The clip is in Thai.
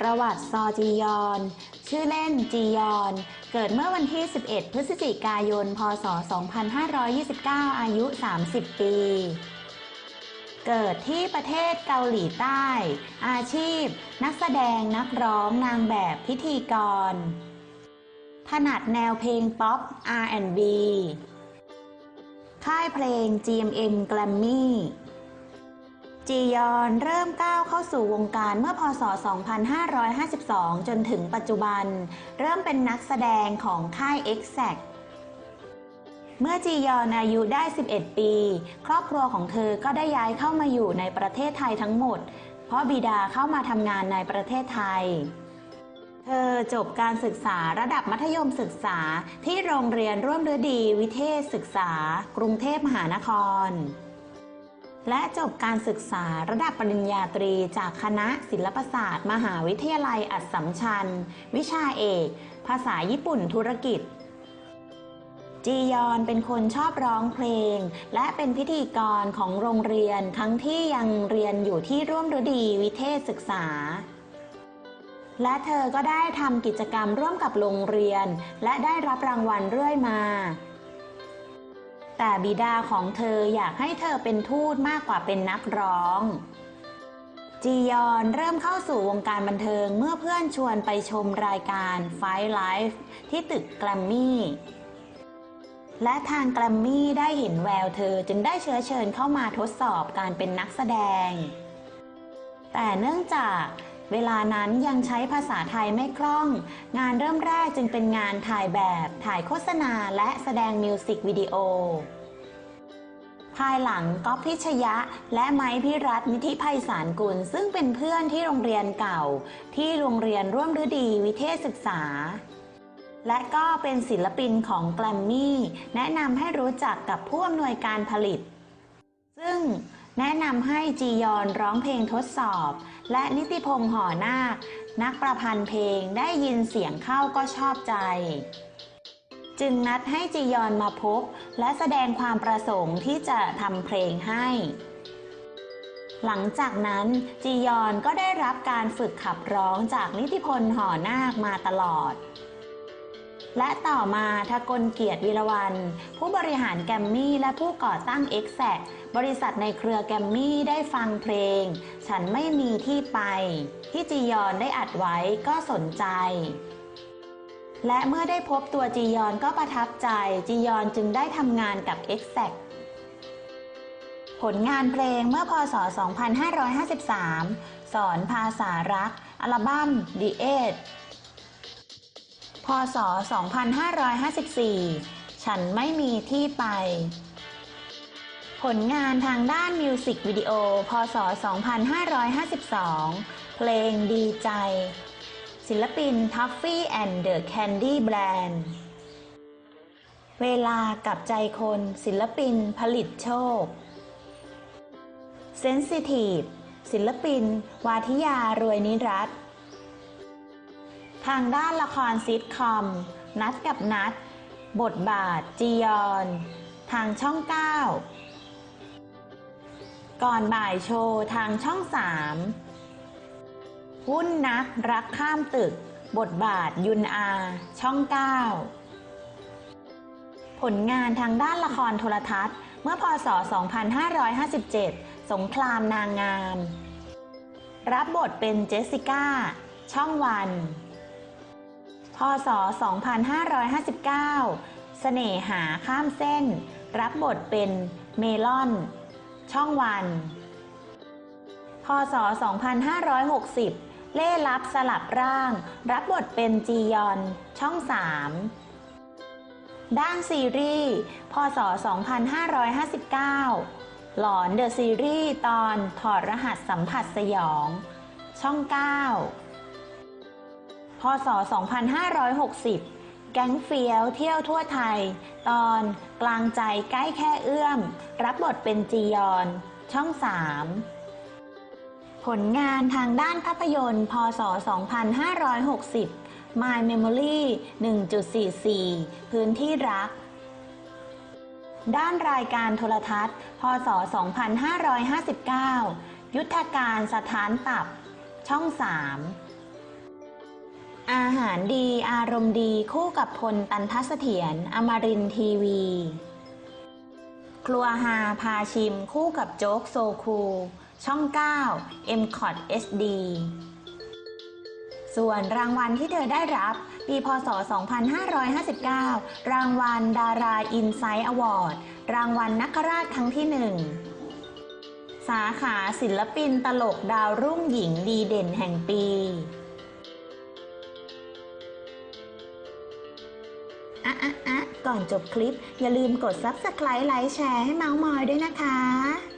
ประวัติซอจียอน ชื่อเล่นจียอน เกิดเมื่อวันที่ 11 พฤศจิกายน พศ 2529 อายุ 30 ปี เกิดที่ประเทศเกาหลีใต้ อาชีพ นักแสดงนักร้องนางแบบพิธีกร ถนัดแนวเพลงป๊อป R&B ค่ายเพลง GMM Grammy จียอนเริ่มก้าวเข้าสู่วงการเมื่อพศ 2552 จนถึงปัจจุบัน เริ่มเป็นนักแสดงของค่าย Exact เมื่อจียอนอายุได้ 11 ปี ครอบครัวของเธอก็ได้ย้ายเข้ามาอยู่ในประเทศไทยทั้งหมด เพราะบิดาเข้ามาทำงานในประเทศไทย เธอจบการศึกษาระดับมัธยมศึกษาที่โรงเรียนร่วมฤดีวิเทศศึกษา กรุงเทพมหานคร และจบการศึกษาระดับปริญญาตรีจากคณะศิลปศาสตร์ มหาวิทยาลัยอัสสัมชัญ วิชาเอก ภาษาญี่ปุ่นธุรกิจ จียอนเป็นคนชอบร้องเพลง และเป็นพิธีกรของโรงเรียนทั้งที่ยังเรียนอยู่ที่ร่วมฤดีวิเทศศึกษา และเธอก็ได้ทำกิจกรรมร่วมกับโรงเรียน และได้รับรางวัลเรื่อยมา แต่บิดาของเธออยากให้เธอเป็นทูตมากกว่าเป็นนักร้อง จียอนเริ่มเข้าสู่วงการบันเทิงเมื่อเพื่อนชวนไปชมรายการ Five Life ที่ตึกแกรมมี่และทางแกรมมี่ได้เห็นแววเธอจึงได้เชื้อเชิญเข้ามาทดสอบการเป็นนักแสดง แต่เนื่องจาก เวลานั้นยังใช้ภาษาไทยไม่คล่อง งานเริ่มแรกจึงเป็นงานถ่ายแบบ ถ่ายโฆษณาและแสดงมิวสิกวิดีโอ ภายหลังก๊อฟพิชยะ และไม้พิรัตนิธิภัยสารกุล ซึ่งเป็นเพื่อนที่โรงเรียนเก่า ที่โรงเรียนร่วมฤดีวิเทศศึกษา และก็เป็นศิลปินของแกรมมี่ แนะนำให้รู้จักกับผู้อำนวยการผลิต ซึ่ง แนะนำให้จียอนร้องเพลงทดสอบ และนิติพงษ์ห่อนาค นักประพันธ์เพลงได้ยินเสียงเข้าก็ชอบใจ จึงนัดให้จียอนมาพบ และแสดงความประสงค์ที่จะทำเพลงให้ หลังจากนั้นจียอนก็ได้รับการฝึกขับร้องจากนิติพลห่อนาคมาตลอด และต่อมาทกลเกียรติวิรวัน ผู้บริหารแกรมมี่และผู้ก่อตั้ง e x a c บริษัทในเครือแกรมมี่ได้ฟังเพลง ฉันไม่มีที่ไป ที่จียอนได้อัดไว้ก็สนใจ และเมื่อได้พบตัวจียอนก็ประทับใจจียอนจึงได้ทำงานกับ e x a c ผลงานเพลงเมื่อพศ 2553 สอนภาษารัก อัลบั้ม The Age พศ 2554 ฉันไม่มีที่ไป ผลงานทางด้านมิวสิกวิดีโอ พศ 2552 เพลงดีใจ ศิลปิน Toffee and the Candy Brand เวลากับใจคนศิลปินผลิตโชค Sensitive ศิลปิน วาทิยารวยนิรัตน์ ทางด้านละครซิทคอม นัดกับนัด บทบาท จียอน ทางช่อง 9 ก่อนบ่ายโชว์ ทางช่อง3วุ่นนักรักข้ามตึก บทบาทยุนอา ช่อง 9 ผลงานทางด้านละครโทรทัศน์ เมื่อพศ 2557 สงครามนางงาม รับบทเป็นเจสสิก้าช่องวัน พศ 2559 เสน่หาข้ามเส้น รับบทเป็นเมลอน ช่องวัน พศ 2560 เล่ลับสลับร่าง รับบทเป็นจียอน ช่อง3ด้านซีรีส์ พศ 2559 หลอนเดอะซีรีส์ตอนถอดรหัสสัมผัสสยอง ช่อง 9 พศ 2560 แก๊งเฟียวเที่ยวทั่วไทย ตอนกลางใจใกล้แค่เอื้อม รับบทเป็นจียอน ช่อง 3 ผลงานทางด้านภาพยนตร์ พศ 2560 My Memory 1.44 พื้นที่รัก ด้านรายการโทรทัศน์ พศ 2559 ยุทธการสถานตับ ช่อง 3 อาหารดีอารมณ์ดีคู่กับพลตันทัศเถียรอมรินทีวี ครัวฮาพาชิมคู่กับโจ๊กโซคู ช่อง 9 m c o t SD ส่วนรางวัลที่เธอได้รับ ปีพศ 2559 รางวัลดาราอินไซต์อวอร์ด รางวัลนักราชครั้งที่หนึ่งสาขาศิลปินตลกดาวรุ่งหญิงดีเด่นแห่งปี อะอะอะก่อนจบคลิป อย่าลืมกด Subscribe ไลค์แชร์ให้เมาส์มอยด้วยนะคะ